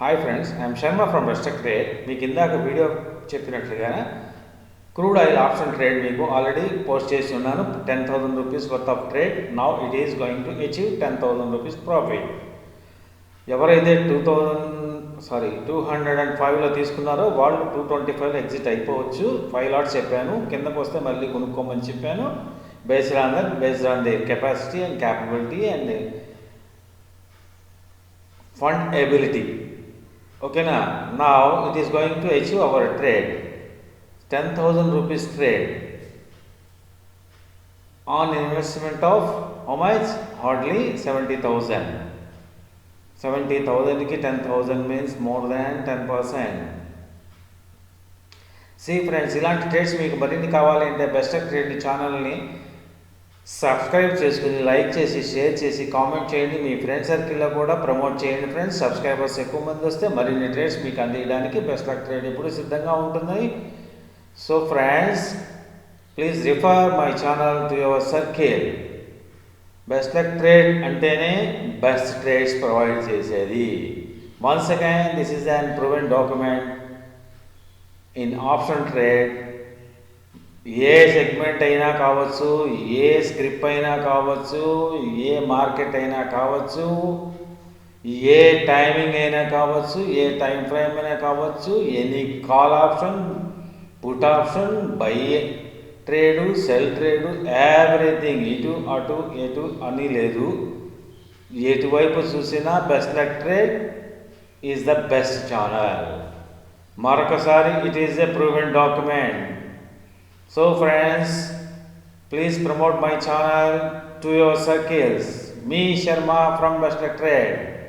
Hi friends I'm Sharma from best luck trade మీకు ఇందాక video చెప్పినట్లుగా క్రూడ్ ఆయిల్ ఆప్షన్ ట్రేడ్ మీకు already post చేసి ఉన్నాను. Ten thousand rupees worth of trade now it is going to achieve ten thousand rupees profit ఎవరైతే two thousand sorry two hundred and ఫైవ్లో తీసుకున్నారో వాళ్ళు టూ ట్వంటీ ఫైవ్లో exit అయిపోవచ్చు. Five lots చెప్పాను. కిందకు వస్తే మళ్ళీ కొనుక్కోమని చెప్పాను. Based on that based on the capacity and capability and fund ability ఓకేనా నా it is going to achieve our trade ten thousand rupees trade on investment of how much hardly seventy thousand seventy థౌజండ్కి ten thousand means more than ten percent see friends ఇలాంటి trades మీకు మరిన్ని కావాలి అంటే best trade ఛానల్ని subscribe చేసుకుని like చేసి share చేసి కామెంట్ చేయండి. మీ ఫ్రెండ్ సర్కిల్లో కూడా ప్రమోట్ చేయండి ఫ్రెండ్స్ సబ్స్క్రైబర్స్ ఎక్కువ మంది వస్తే మరిన్ని ట్రేడ్స్ మీకు అందించడానికి బెస్ట్ లక్ ట్రేడ్ ఎప్పుడు సిద్ధంగా ఉంటుంది so friends please refer my channel to your circle best luck trade అంటేనే బెస్ట్ ట్రేడ్స్ ప్రొవైడ్ చేసేది. Once again this is an proven document in option trade A segment అయినా కావచ్చు a script అయినా కావచ్చు ఏ market అయినా కావచ్చు ఏ టైమింగ్ అయినా కావచ్చు ఏ టైం ఫ్రేమ్ అయినా కావచ్చు any call option put option buy trade sell trade everything ఇటు అటు ఎటు అని లేదు. ఎటువైపు చూసినా best luck trade is the best channel. మరొకసారి it is a proven document. So friends, please promote my channel to your circles. Me Sharma from Western Trade.